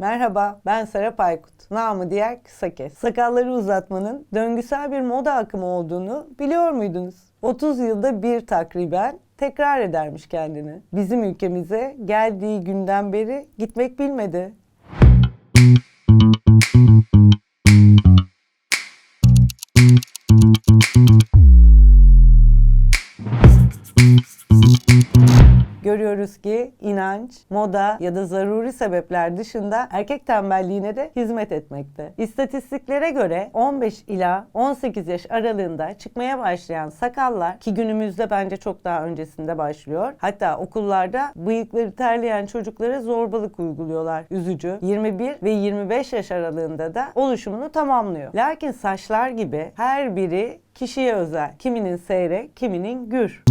Merhaba, ben Serap Aykut. Namı diğer Kısa Kes. Sakalları uzatmanın döngüsel bir moda akımı olduğunu biliyor muydunuz? 30 yılda bir takriben tekrar edermiş kendini. Bizim ülkemize geldiği günden beri gitmek bilmedi. İnanç, moda ya da zaruri sebepler dışında erkek tembelliğine de hizmet etmekte. İstatistiklere göre 15 ila 18 yaş aralığında çıkmaya başlayan sakallar ki günümüzde bence çok daha öncesinde başlıyor. Hatta okullarda bıyıkları terleyen çocuklara zorbalık uyguluyorlar. Üzücü. 21 ve 25 yaş aralığında da oluşumunu tamamlıyor. Lakin saçlar gibi her biri kişiye özel. Kiminin seyrek, kiminin gür.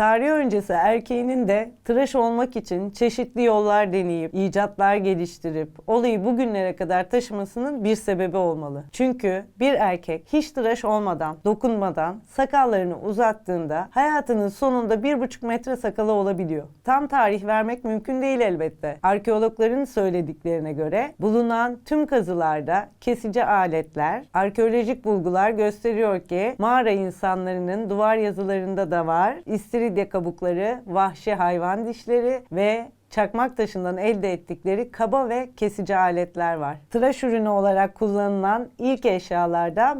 Tarih öncesi erkeğinin de tıraş olmak için çeşitli yollar deneyip, icatlar geliştirip olayı bugünlere kadar taşımasının bir sebebi olmalı. Çünkü bir erkek hiç tıraş olmadan, dokunmadan sakallarını uzattığında hayatının sonunda bir buçuk metre sakalı olabiliyor. Tam tarih vermek mümkün değil elbette. Arkeologların söylediklerine göre bulunan tüm kazılarda kesici aletler, arkeolojik bulgular gösteriyor ki mağara insanlarının duvar yazılarında da var. İstiridye kabukları, vahşi hayvan dişleri ve çakmak taşından elde ettikleri kaba ve kesici aletler var. Tıraş ürünü olarak kullanılan ilk eşyalarda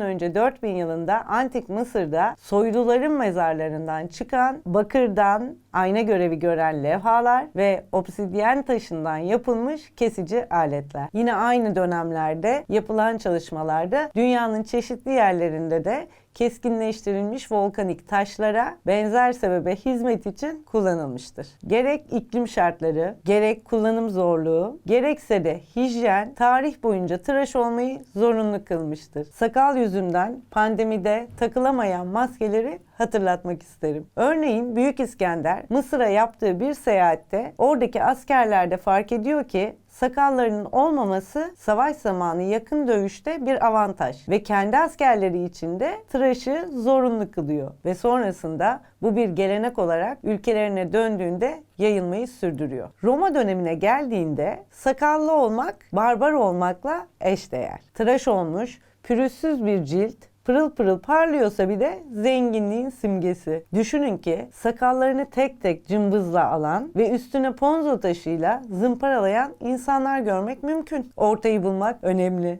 önce 4000 yılında antik Mısır'da soyluların mezarlarından çıkan bakırdan ayna görevi gören levhalar ve obsidyen taşından yapılmış kesici aletler. Yine aynı dönemlerde yapılan çalışmalarda dünyanın çeşitli yerlerinde de keskinleştirilmiş volkanik taşlara benzer sebebe hizmet için kullanılmıştır. Gerek iklim şartları, gerek kullanım zorluğu, gerekse de hijyen tarih boyunca tıraş olmayı zorunlu kılmıştır. Sakal yüzünden pandemide takılamayan maskeleri hatırlatmak isterim. Örneğin Büyük İskender Mısır'a yaptığı bir seyahatte oradaki askerler de fark ediyor ki sakallarının olmaması savaş zamanı yakın dövüşte bir avantaj ve kendi askerleri için de tıraşı zorunlu kılıyor ve sonrasında bu bir gelenek olarak ülkelerine döndüğünde yayılmayı sürdürüyor. Roma dönemine geldiğinde sakallı olmak barbar olmakla eşdeğer. Tıraş olmuş, pürüzsüz bir cilt, pırıl pırıl parlıyorsa bir de zenginliğin simgesi. Düşünün ki sakallarını tek tek cımbızla alan ve üstüne ponzo taşıyla zımparalayan insanlar görmek mümkün. Ortayı bulmak önemli.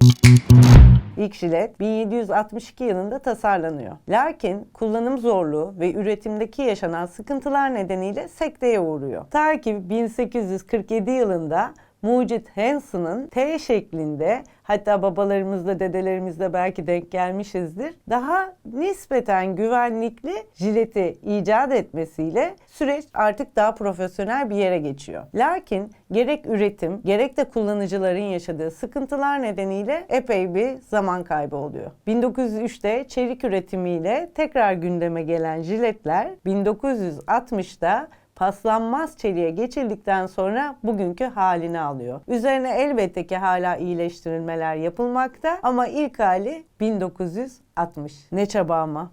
İlk jilet 1762 yılında tasarlanıyor. Lakin kullanım zorluğu ve üretimdeki yaşanan sıkıntılar nedeniyle sekteye uğruyor. Ta ki 1847 yılında Mucit Hansen'ın T şeklinde hatta babalarımızda dedelerimizde belki denk gelmişizdir. Daha nispeten güvenlikli jileti icat etmesiyle süreç artık daha profesyonel bir yere geçiyor. Lakin gerek üretim gerek de kullanıcıların yaşadığı sıkıntılar nedeniyle epey bir zaman kaybı oluyor. 1903'te çelik üretimiyle tekrar gündeme gelen jiletler 1960'da paslanmaz çeliğe geçildikten sonra bugünkü halini alıyor. Üzerine elbette ki hala iyileştirilmeler yapılmakta ama ilk hali 1960. Ne çaba ama.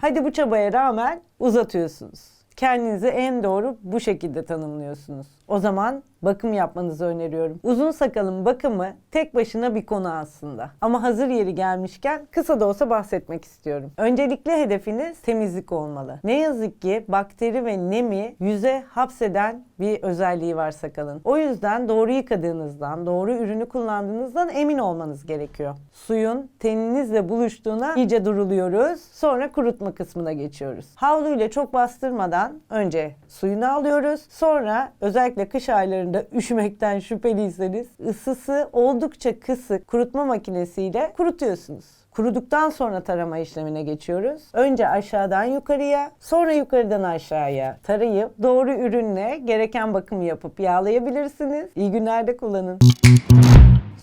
Hadi bu çabaya rağmen uzatıyorsunuz. Kendinizi en doğru bu şekilde tanımlıyorsunuz. O zaman bakım yapmanızı öneriyorum. Uzun sakalın bakımı tek başına bir konu aslında. Ama hazır yeri gelmişken kısa da olsa bahsetmek istiyorum. Öncelikle hedefiniz temizlik olmalı. Ne yazık ki bakteri ve nemi yüze hapseden bir özelliği var sakalın. O yüzden doğru yıkadığınızdan, doğru ürünü kullandığınızdan emin olmanız gerekiyor. Suyun teninizle buluştuğuna iyice duruluyoruz. Sonra kurutma kısmına geçiyoruz. Havluyla çok bastırmadan önce suyunu alıyoruz. Sonra özellikle kış aylarında üşümekten şüpheliyseniz ısısı oldukça kısık kurutma makinesiyle kurutuyorsunuz. Kuruduktan sonra tarama işlemine geçiyoruz. Önce aşağıdan yukarıya, sonra yukarıdan aşağıya tarayıp doğru ürünle gereken bakımı yapıp yağlayabilirsiniz. İyi günlerde kullanın.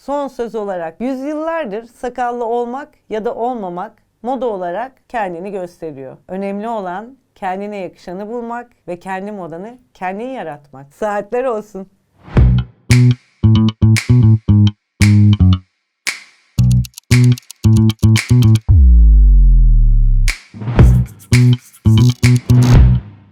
Son söz olarak yüzyıllardır sakallı olmak ya da olmamak moda olarak kendini gösteriyor. Önemli olan kendine yakışanı bulmak ve kendi modanı kendin yaratmak. Saatler olsun. thank you